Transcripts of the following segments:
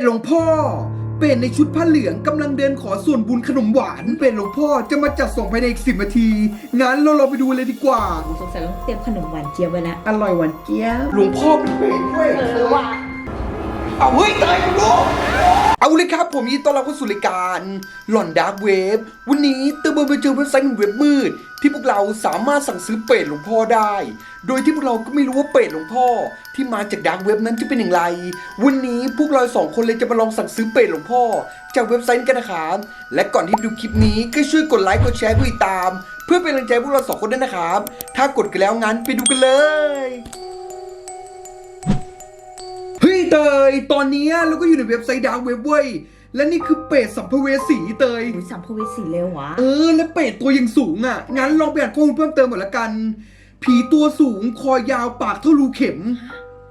ดหลวงพ่อ เป็ดในชุดผ้าเหลืองกำลังเดินขอส่วนบุญขนมหวาน เป็ดหลวงพ่อจะมาจัดส่งภายในอีกสิบนาที งั้นเราเราไปดูเลยดีกว่า สงสัยต้องเตรียมขนมหวานเจี๊ยบไว้แล้ว อร่อยหวานเจี๊ยบ หลวงพ่อเป็นเป็ดด้วยเออว่ะเอาเฮ้ยตายคุณลูก เอาเลยครับผมยินต้อนรับเข้าสู่รายการหลอนดาร์กเว็บวันนี้เติมไปเจอเว็บไซต์หนึ่งเว็บมืด ที่พวกเราสามารถสั่งซื้อเป็ดหลวงพ่อได้ โดยที่พวกเราก็ไม่รู้ว่าเป็ดหลวงพ่อ ที่มาจากดาร์กเว็บนั้นจะเป็นอย่างไร วันนี้พวกเราสองคนเลยจะมาลองสั่งซื้อเป็ดหลวงพ่อ จากเว็บไซต์กันนะครับและก่อนที่ดูคลิปนี้ก็ช่วยกดไลค์กดแชร์กดติดตาม เพื่อเป็นกำลังใจพวกเราสองคนด้วยนะครับถ้ากดกันแล้วงั้นไปดูกันเลย เฮ้ยเตย ตอนนี้เราก็อยู่ในเว็บไซต์ดาร์กเว็บเว้ย และนี่คือเป็ดสัมภเวสีเตยอุ้ยสัมภเวสีเร็ววะ เออ และเป็ดตัวยังสูงอะ งั้นลองไปอ่านข้อมูลเพิ่มเติมหมดละกัน ผีตัวสูงคอยาวปากเท่ารูเข็ม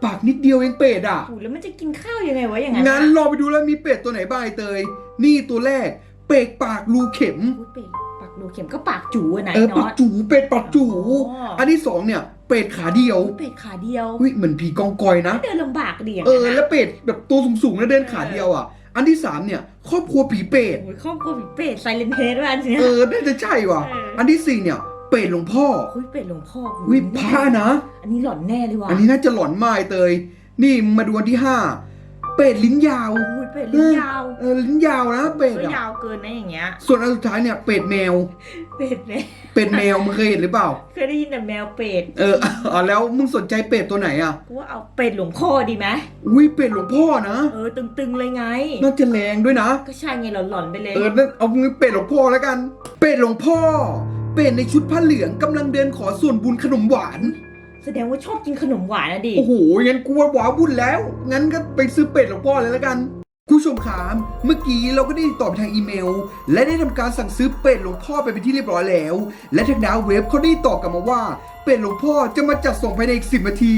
ปากนิดเดียวเองเป็ดอะโอ้แล้วมันจะกินข้าวยังไงวะอย่างนั้นงั้นลองไปดูแล้วมีเป็ดตัวไหนบ้างไอ้เตย นี่ตัวแรก เป็ดปากรูเข็มอุ้ยเป็ดปากรูเข็มก็ปากจูอะนะเออไอ้ปาน็อกตจูเป็ดปากจูอ๋ออัอันที่สองเนี่ย เป็ดขาเดียวอุ้ยเป็ดขาเดียวอุ้ยเหมือนผีกองกอยนะ เดินลำบากดิอย่างเอนั้นออะแล้วเป็ดแบบตัวสูงๆแล้วเดินขาเดียวอะ อันที่สามเนี่ยครอบครัวผีเป็ดโอ้ยครอบครัวผีเป็ดไซเลนเฮดด้วยอันเนี้ยเออน่าจะใช่ว่ะเอออัอันที่สี่เนี่ยเป็ดหลวงพ่ออุ้ยเป็ดหลวงพ่ออุ้ยพระนะ อันนี้หลอนแน่เลยว่ะอันนี้น่าจะหลอนมากไอ้เตย นี่มึงมาดูอันที่ห้าเป็ดลิ้นยาวอุ้ย เป็ดลิ้นยาว เออลิ้นยาวนะเป็ดก็อะยาวเกินนะอย่างเงี้ย ส่วนอันสุดท้ายเนี่ยเป็ดแมว เป็ดเนี่ยเป็ดแมวมึงเคยเห็นหรือเปล่า เคยได้ยินแต่แมวเป็ดเอออ๋อแล้วมึงสนใจเป็ดตัวไหนอะกูว่าเอาเป็ดหลวงพ่อดีไหมอุ้ยเป็ดหลวงพ่อนะเออตึงๆเลยไง น่าจะแรงด้วยนะ ก็ใช่ไงหลอนๆไปเลย เออนั่นเอามึงเป็ดหลวงพ่อแล้วกัน เป็ดหลวงพ่อ เป็ดในชุดผ้าเหลืองกำลังเดินขอส่วนบุญขนมหวาน แสดงว่าชอบกินขนมหวานนะดิ โอ้โหงั้นกูว่าหวาวุ่นแล้ว งั้นก็ไปซื้อเป็ดหลวงพ่อเลยแล้วกันคุณ ผู้ชมขามเมื่อกี้เราก็ได้ติดต่อไปทางอีเมล และได้ทำการสั่งซื้อเป็ดหลวงพ่อไปเป็นที่เรียบร้อยแล้ว และทางดาวเว็บเขาได้ติดต่อกลับมาว่า เป็ดหลวงพ่อจะมาจัดส่งภายในอีกสิบนาที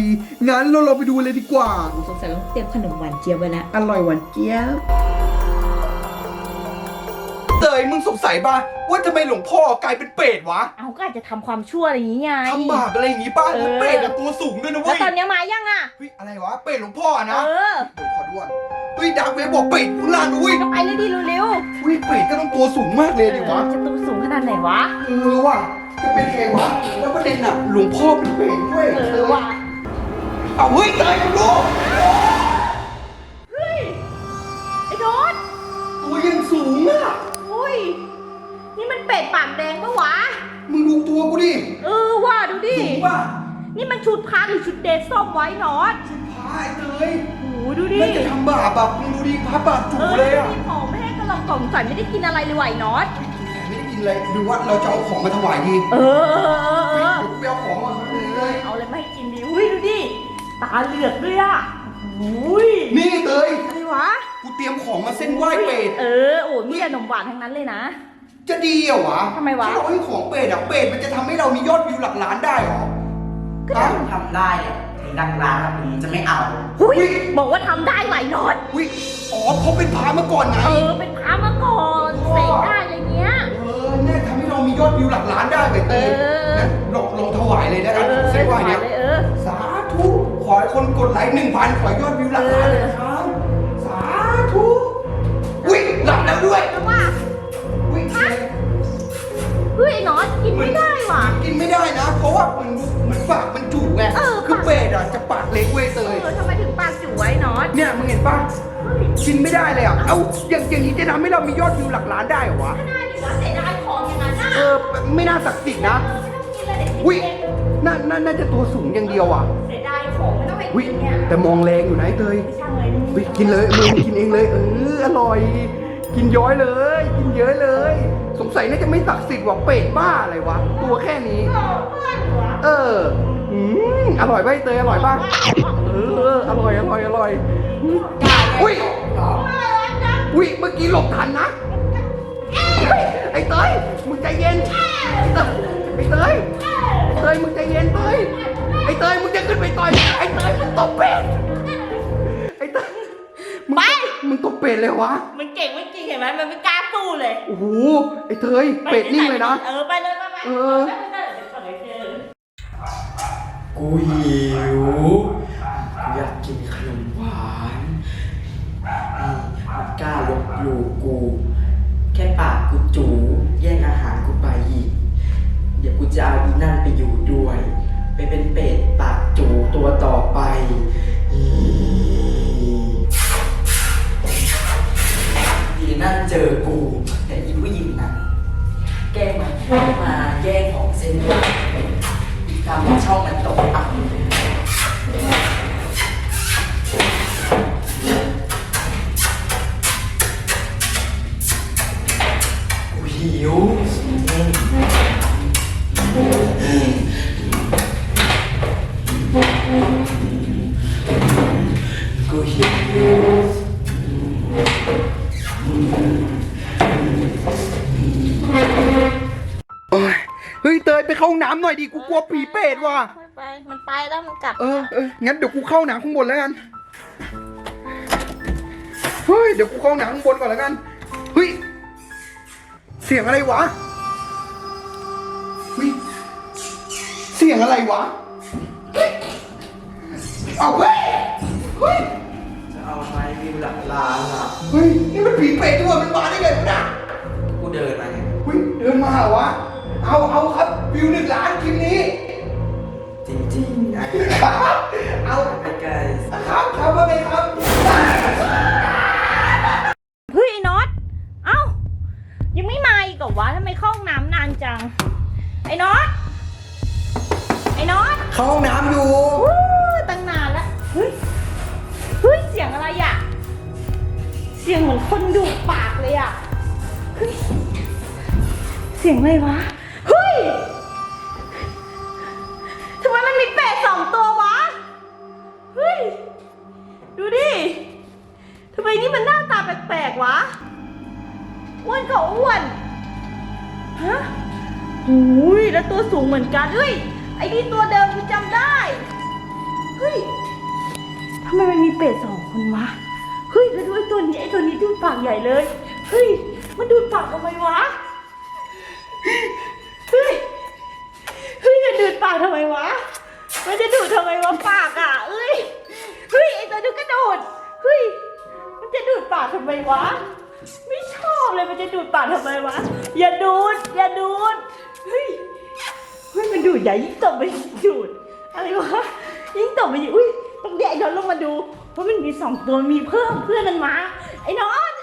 งั้นเราเราไปดูเลยดีกว่าสงสัยต้องเตรียมขนมหวานเจี๊ยบไว้แล้วอร่อยหวานเจี๊ยบ เตยมึงสงสัยป่ะว่าทำไมหลวงพ่อกลายเป็นเป็ดวะเอาก็อาจจะทำความชั่วอะไรอย่างงี้ไง ทำบาปอะไรอย่างงี้ป่ะเออเป็ดอะตัวสูงด้วยนะแล้วเว้ยตอนเนี้ยมายังอะ เฮ้ยอะไรวะเป็ดหลวงพ่ออะเอนะอเดี๋ยวขอดูก่อนเฮ้ยดาร์กเว็บบอกเป็ดข้างล่างด้วยก็ไปเลยดิเร็วเฮ้ยเป็ดก็ต้องตัวสูงมากๆเลยดิวะ จะตัวสูงขนาดไหนวะ เออว่ะจะเป็นไงวะแล้วประเด็นอะหลวงพ่อเป็นเป็ดด้วยเออว่ะเอาเฮ้ยตายคุณลูกเป็ดปากแดงปะวะ มึงดูตัวกูดิเออว่ะดูดิ สูงป่ะนี่มันชุดพาร์ทหรือชุดเดทส้มไว้นอตชุดพายเตยโอ้โหดูดิน่าจะทำบาปแบบมึงดูดิพระบาปจูเออเลยอะดูดิผอมแม่ก็ลองกล่องใส่ไม่ได้กินอะไรเลยไหวนอตไม่ได้กินอะไรดูว่าเราจะเอาของมาถวายดีเออเออเออเออ เดี๋ยวกูไปเอาของมาเลย เอาอะไรมาให้กินดีอุ้ยดูดิ ตาเหลือกด้วยอะอุ้ยนี่เตยอะไรวะ กูเตรียมของมาเส้นไหว้เป็ดเออ โอ้ยมีแต่ขนมหวานทั้งนั้นเลยนะ จะดีเหรอวะทำไมวะถ้าเราให้ของเป็ดอะเป็ดมันจะทำให้เรามียอดวิวหลักล้านได้เหรอถ้าคุณทำได้เนี่ยถึงดังร้านแบบนี้จะไม่เอาอุ้ยอุ๊ยบอกว่าทำได้ไหวนอตอุ้ยอ๋อเขาเป็นพระมาก่อนไงเออ เป็นพระมาก่อนเสกได้อะไรเงี้ย เออเนี่ยทำให้เรามียอดวิวหลักล้านได้ไปเตยเอองั้นลองลองถวายเลยนะเอกันอเส้นไหว้เนี่ยเลยเออ สาธุขอให้คนกดไลค์หนึ่งพันขอยอดวิวหลักล้านเลยนะครับ สาธุอุ้ยหลับแล้วด้วย แล้วว่าอุ้ยเฮ้ยนอตกินไม่ได้ว่ะ กินไม่ได้นะ เพราะว่ามันมันปากมันจุกไงเออ คือปากเป็ดอะจะปากเล็กเว้ยเตเอยอทำไมถึงปากจิ๋วไว้นอตเนี่ยมึงเห็นปะเฮ้ยกินไม่ได้เลยอะเอาอย่างอย่างนี้จะทำให้เรามียอดวิวหลักล้านได้เหรอวะไม่ได้ดิวะเสียดายของอย่างนั้นน่ะเออไม่น่าศักดิ์สิทธิ์นะไม่ต้องกินเลยเด็กอุ้ยน่าน่าน่าจะตัวสูงอย่างเดียวอะเสียดายของไม่ต้องไปอุ้ยกินเนี่ยแต่มองแรงอยู่นะไอ้เตยไม่ช่างเลย อุ้ยกินเลยมึงกินเองเลยเอออร่อย กินย้อยเลย กินเยอะเลย สงสัยน่าจะไม่ศักดิ์สิทธิ์ว่ะเป็ดบ้าอะไรวะ ตัวแค่นี้ เอออืมอร่อยไอ้เตยอร่อยป่ะเอออร่อยอร่อยอร่อยอุ้ยอุ้ยเมื่อกี้หลบทันนะไอ้เตยมึงใจเย็นไอ้เตยไอ้เตยมึงใจเย็นเตยไอ้เตยมึงจะขึ้นไปต่อยไอ้เตยมึงตบเป็ด มึงตบมึงตบเป็ดเลยวะ มันเก่งไม่จริงเห็นไหมมันไม่กล้าสู้เลยโอ้โห ไอ้เตยเป็ดนิ่งเลยนะ เออไปเลยไปไปเออไปไปเดี๋ยวก่อนเดี๋ยวเจอกูหิวกูอยากกินขนมหวานอืมลูกกู แค่ปากกูจูแย่งอาหารกูไปอีก เดี๋ยวกูจะเอาอีนั่นไปอยู่ด้วย ไปเป็นเป็ดปากจูตัวต่อไปอี นั่นเจอกูแต่อีผู้หญิงน่ะแกล้งมาแกล้งมาแย่งของเส้นกูอีกทำให้ช่องมันตกอับกูหิว ห้องน้ำหน่อยดิกูกลัวผีเปรตว่ะไป มันไปแล้วมันกลับเออเอองั้นเดี๋ยวกูเข้าหนังข้างบนแล้วกันเฮ้ยเดี๋ยวกูเข้าหนังข้างบนก่อนแล้วกันเฮ้ยเสียงอะไรวะเฮ้ยเสียงอะไรวะเฮ้ยเอาเว้ยเฮ้ยจะเอาไม้วิวหลักล้านอะเฮ้ยนี่มันผีเปรตด้วยมันมาได้ไงวะน่ะกูเดินมาไงเฮ้ยเดินมาเหรอวะเอาเอาครับวิวหนึ่งล้านคลิปนี้จริงๆนะ เอาไอ้ไก่ครับครับว่าไงครับ เฮ้ยไอ้น็อต เอ้า ยังไม่มาอีกเหรอวะทำไมเข้าห้องน้ำนานจัง ไอ้น็อต ไอ้น็อตเข้าห้องน้ำอยู่วู้ตั้งนานแล้วเฮ้ย เฮ้ย เสียงอะไรอะเสียงเหมือนคนดูดปากเลยอะเฮ้ย เสียงอะไรวะ เฮ้ย ดสองตัววะ เฮ้ย ดูดิ ทำไมนี่มันหน้าตาแปลกๆวะ อ้วนก็อ้วน ฮะหูยแล้วตัวสูงเหมือนกันเฮ้ย ไอ้นี่ตัวเดิมกูจำได้ เฮ้ย ทำไมมันมีเป็ดสองคนวะ เฮ้ย แล้วดูไอ้ตัวนี้ไอ้ตัวนี้ดูดปากใหญ่เลย เฮ้ย มันดูดปากทำไมวะ มันจะดูดทำไมวะปากอะเอ้ยเฮ้ยไอตัวดูกระโดดเฮ้ยมันจะดูดปากทำไมวะ ไม่ชอบเลยมันจะดูดปากทำไมวะ อย่าดูด อย่าดูดเฮ้ยเฮ้ยมันดูดใหญ่ยิ่งตบไปดูดอะไรวะยิ่งตบไปยิ่อุ้ยต้องแยกย้อนลงมาดู เพราะมันมีสองตัวมีเพิ่มเพื่อนมันมาไอ้นอน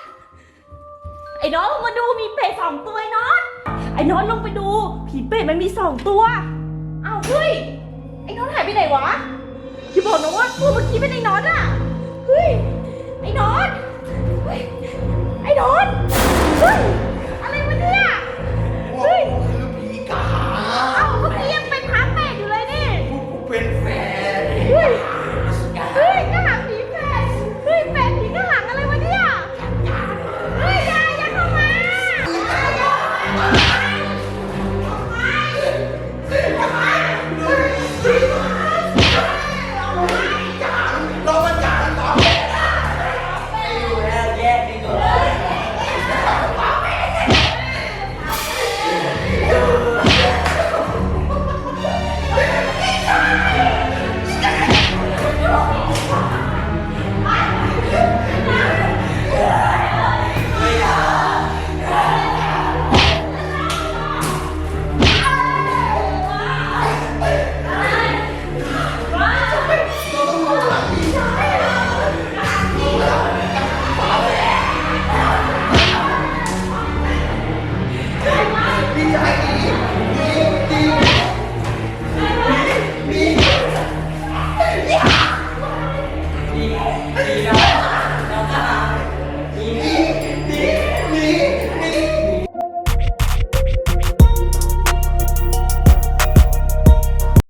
ไอ้น้องลงมาดูมีเป็ดสองตัวไอ้น้องไอ้น้องลงไปดู ผีเป็ดมันมีสองตัวอ้าวเฮ้ย ไอ้น้อตหายไปไหนวะอย่าบอกนะว่าตัวเมื่อกี้เป็นไอ้น้อตอะเฮ้ยไอ้น้อตไอ้น้อตเฮ้ย